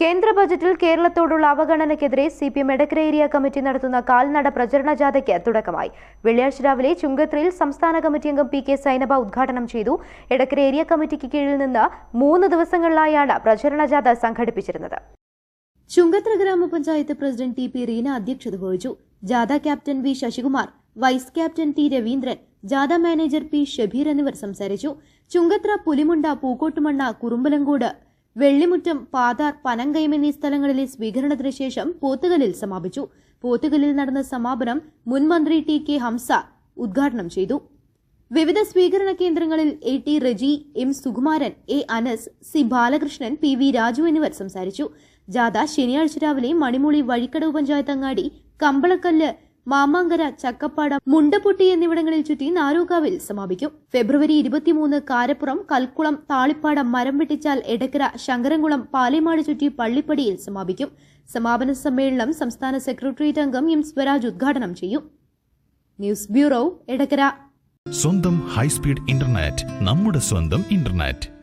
കേന്ദ്ര ബജറ്റിൽ കേരളത്തോടുള്ള അവഗണനയ്ക്കെതിരെ C P M Edakkara area committee നടത്തുന്ന കാൽനട പ്രചരണ ജാഥയ്ക്ക് തുടക്കമായി. വെള്ളിയാഴ്ച രാവിലെ ചുങ്കത്രയിൽ സംസ്ഥാന കമ്മിറ്റി അംഗം പി കെ സൈനബ ഉദ്ഘാടനം ചെയ്തു. എടക്കര ഏരിയ കമ്മിറ്റിക്ക് കീഴിൽ നിന്ന് മൂന്ന് ദിവസങ്ങളിലായാണ് പ്രചരണ ജാഥ സംഘടിപ്പിച്ചിരുന്നത്. ചുങ്കത്ര ഗ്രാമപഞ്ചായത്ത് പ്രസിഡന്റ് ടി പി റീന അധ്യക്ഷത വഹിച്ചു. ജാഥ captain V Sasikumar vice captain T Raveendran ജാഥ മാനേജർ പി ഷബീർ എന്നിവർ സംസാരിച്ചു. ചുങ്കത്ര പുലിമുണ്ട പൂക്കോട്ടുമണ്ണ കുറുമ്പലങ്കോട് വെള്ളിമുറ്റം പാതാർ പനങ്കയം എന്നീ സ്ഥലങ്ങളിലെ സ്വീകരണത്തിന് ശേഷം പോത്തുകലിൽ സമാപിച്ചു. പോത്തുകലിൽ നടന്ന സമാപനം മുൻമന്ത്രി ടി കെ ഹംസ ഉദ്ഘാടനം ചെയ്തു. വിവിധ സ്വീകരണ കേന്ദ്രങ്ങളിൽ A T Reji M Sukumaran A Anas C Balakrishnan P V Raju എന്നിവർ സംസാരിച്ചു. ജാഥ ശനിയാഴ്ച രാവിലെ മണിമൂളി വഴിക്കടവ് പഞ്ചായത്ത് അങ്ങാടി കമ്പളക്കല്ല് മാമാങ്കര ചക്കപ്പാട മുണ്ടപ്പൊട്ടി എന്നിവിടങ്ങളിൽ ചുറ്റി നാരൂകാവിൽ സമാപിക്കും. ഫെബ്രുവരി ഇരുപത്തിമൂന്ന് കാരപ്പുറം കൽക്കുളം താളിപ്പാടം മരം വെട്ടിച്ചാൽ എടക്കര ശങ്കരംകുളം പാലേമാട് ചുറ്റി പള്ളിപ്പടിയിൽ സമാപിക്കും. സമാപന സമ്മേളനം സംസ്ഥാന സെക്രട്ടേറിയറ്റ് അംഗം എം സ്വരാജ് ഉദ്ഘാടനം ചെയ്യും. News bureau Edakkara. സ്വന്തം ഹൈസ്പീഡ് ഇന്റർനെറ്റ് നമ്മുടെ സ്വന്തം ഇന്റർനെറ്റ്.